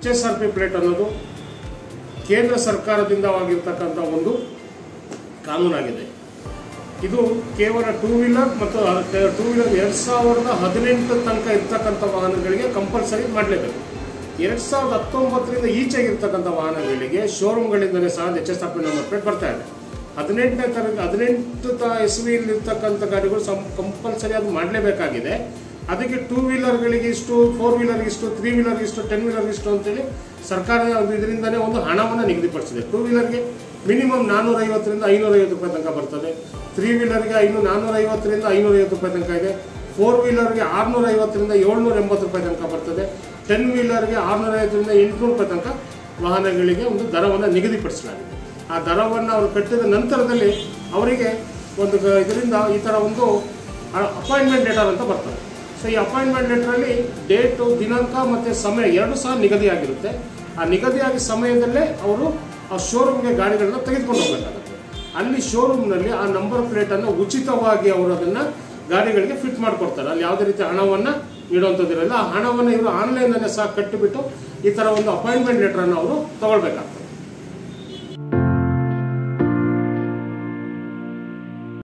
H S R P plate ಅನ್ನೋದು ಕೇಂದ್ರ ಸರ್ಕಾರದಿಂದ ಆಗಿರ್ತಕ್ಕಂಥ ಒಂದು ಕಾನೂನಾಗಿದೆ. ಇದು ಕೇವಲ ಟೂ ವೀಲರ್ ಮತ್ತು ಟೂ ವೀಲರ್ ಎರಡು ಸಾವಿರದ ಹದಿನೆಂಟು ತನಕ ಇರ್ತಕ್ಕಂಥ ವಾಹನಗಳಿಗೆ ಕಂಪಲ್ಸರಿ ಮಾಡಲೇಬೇಕು. ಎರಡು ಸಾವಿರದ ಹತ್ತೊಂಬತ್ತರಿಂದ ಈಚೆಗೆ ಇರ್ತಕ್ಕಂಥ ವಾಹನಗಳಿಗೆ ಶೋರೂಮ್ಗಳಿಂದಲೇ ಸಹ H S R P number plate ಬರ್ತಾ ಇದೆ. ಹದಿನೆಂಟನೇ ತರ ಹದಿನೆಂಟು ತ ಇಸ್ವಿಯಲ್ಲಿ ಇರ್ತಕ್ಕಂಥ ಗಾಡಿಗಳು ಸಂ ಕಂಪಲ್ಸರಿ ಅದು ಮಾಡಲೇಬೇಕಾಗಿದೆ. ಅದಕ್ಕೆ ಟೂ ವೀಲರ್ಗಳಿಗೆ ಇಷ್ಟು ಫೋರ್ ವೀಲರ್ ಇಷ್ಟು ತ್ರೀ ವೀಲರ್ ಇಷ್ಟು ಟೆನ್ ವೀಲರ್ ಇಷ್ಟು ಅಂತೇಳಿ ಸರ್ಕಾರ ಒಂದು ಇದರಿಂದನೇ ಒಂದು ಹಣವನ್ನು ನಿಗದಿಪಡಿಸಿದೆ. ಟೂ ವೀಲರ್ಗೆ ಮಿನಿಮಮ್ ನಾನ್ನೂರೈವತ್ತರಿಂದ ಐನೂರೈವತ್ತು ರೂಪಾಯಿ ತನಕ ಬರ್ತದೆ. ತ್ರೀ ವೀಲರ್ಗೆ ಐನೂರು ನಾನ್ನೂರೈವತ್ತರಿಂದ ಐನೂರೈವತ್ತು ರೂಪಾಯಿ ತನಕ ಇದೆ. ಫೋರ್ ವೀಲರ್ಗೆ ಆರುನೂರೈವತ್ತರಿಂದ ಏಳ್ನೂರ ಎಂಬತ್ತು ರೂಪಾಯಿ ತನಕ ಬರ್ತದೆ. ಟೆನ್ ವೀಲರ್ಗೆ ಆರುನೂರೈವತ್ತರಿಂದ ಎಂಟುನೂರು ರೂಪಾಯಿ ತನಕ ವಾಹನಗಳಿಗೆ ಒಂದು ದರವನ್ನು ನಿಗದಿಪಡಿಸಲಾಗಿದೆ. ಆ ದರವನ್ನು ಅವರು ಕಟ್ಟಿದ ನಂತರದಲ್ಲಿ ಅವರಿಗೆ ಒಂದು ಇದರಿಂದ ಈ ಥರ ಒಂದು ಅಪಾಯಿಂಟ್ಮೆಂಟ್ ಲೆಟರ್ ಅಂತ ಬರ್ತದೆ. ಸೊ ಈ ಅಪಾಯಿಂಟ್ಮೆಂಟ್ ಲೆಟ್ರಲ್ಲಿ ಡೇಟು ದಿನಾಂಕ ಮತ್ತು ಸಮಯ ಎರಡು ಸಹ ನಿಗದಿಯಾಗಿರುತ್ತೆ ಆ ನಿಗದಿಯಾಗಿ ಸಮಯದಲ್ಲೇ ಅವರು ಆ ಶೋರೂಮ್ಗೆ ಗಾಡಿಗಳನ್ನ ತೆಗೆದುಕೊಂಡು ಹೋಗಬೇಕಾಗುತ್ತೆ. ಅಲ್ಲಿ ಶೋರೂಮ್ನಲ್ಲಿ ಆ ನಂಬರ್ ಪ್ಲೇಟನ್ನು ಉಚಿತವಾಗಿ ಅವರು ಅದನ್ನು ಗಾಡಿಗಳಿಗೆ ಫಿಟ್ ಮಾಡಿಕೊಡ್ತಾರೆ. ಅಲ್ಲಿ ಯಾವುದೇ ರೀತಿ ಹಣವನ್ನು ನೀಡುವಂಥದ್ದಿರಲ್ಲ ಆ ಹಣವನ್ನು ಇವರು ಆನ್ಲೈನಲ್ಲೇ ಸಹ ಕಟ್ಟಿಬಿಟ್ಟು ಈ ಥರ ಒಂದು ಅಪಾಯಿಂಟ್ಮೆಂಟ್ ಲೆಟ್ರನ್ನು ಅವರು ತಗೊಳ್ಬೇಕಾಗ್ತದೆ.